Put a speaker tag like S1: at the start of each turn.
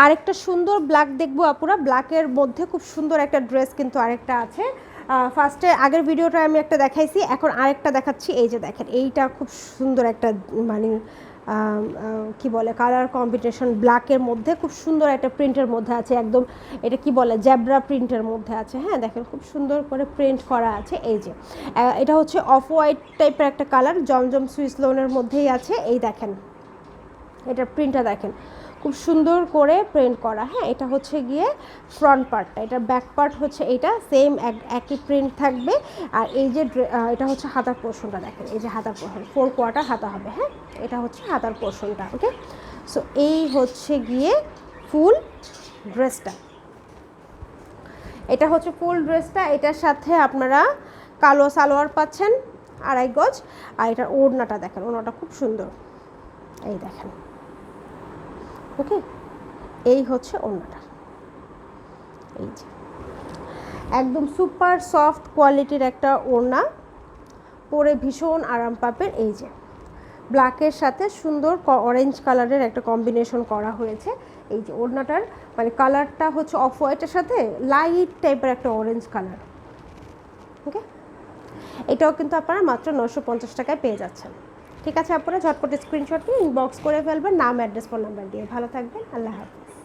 S1: আরেকটা সুন্দর ব্ল্যাক দেখব আপুরা। ব্ল্যাকের মধ্যে খুব সুন্দর একটা ড্রেস কিন্তু আরেকটা আছে। ফার্স্টে আগের ভিডিওটা আমি একটা দেখাইছি, এখন আরেকটা দেখাচ্ছি। এই যে দেখেন, এইটা খুব সুন্দর একটা মানে কি বলে কালার কম্বিনেশন ব্ল্যাকের মধ্যে খুব সুন্দর একটা প্রিন্টের মধ্যে আছে। একদম এটা কি বলে জ্যাবরা প্রিন্টের মধ্যে আছে। হ্যাঁ দেখেন, খুব সুন্দর করে প্রিন্ট করা আছে। এই যে এটা হচ্ছে অফ হোয়াইট টাইপের একটা কালার জমজম সুইস লোনের মধ্যেই আছে। এই দেখেন, এটার প্রিন্টটা দেখেন। খুব সুন্দর করে প্রিন্ট করা। হ্যাঁ এটা হচ্ছে গিয়ে ফ্রন্ট পার্টটা এটা ব্যাক পার্ট হচ্ছে এটা সেম একই প্রিন্ট থাকবে। আর এই যে এটা হচ্ছে হাতার পোর্শনটা দেখেন। এই যে হাতার পোর্শন ফোর কোয়ার্টার হাতা হবে হ্যাঁ? এটা হচ্ছে হাতার পোর্শনটা ওকে সো এই হচ্ছে গিয়ে ফুল ড্রেসটা এটা হচ্ছে ফুল ড্রেসটা এটার সাথে আপনারা কালো সালোয়ার পাচ্ছেন, আড়াই গজ। আর এটার ওড়নাটা দেখেন, ওড়নাটা খুব সুন্দর। এই দেখেন। ওকে? এই হচ্ছে ওড়নাটা এই যে। একদম সুপার সফট কোয়ালিটির একটা ওড়না। পরে ভীষণ আরাম পাবেন। এই যে। ব্ল্যাকের সাথে সুন্দর অরেঞ্জ কালারের একটা কম্বিনেশন করা হয়েছে। এই যে ওড়নাটার মানে কালারটা হচ্ছে অফ হোয়াইটের সাথে লাইট টাইপের একটা অরেঞ্জ কালার ওকে? এটাও কিন্তু আপনারা মাত্র নশো পঞ্চাশ টাকায় পেয়ে যাচ্ছেন। ঠিক আছে আপনারা ঝটপট স্ক্রিনশট নিয়ে ইনবক্স করে ফেলবেন, নাম অ্যাড্রেস ফোন নাম্বার দিয়ে। ভালো থাকবেন, আল্লাহ হাফিজ।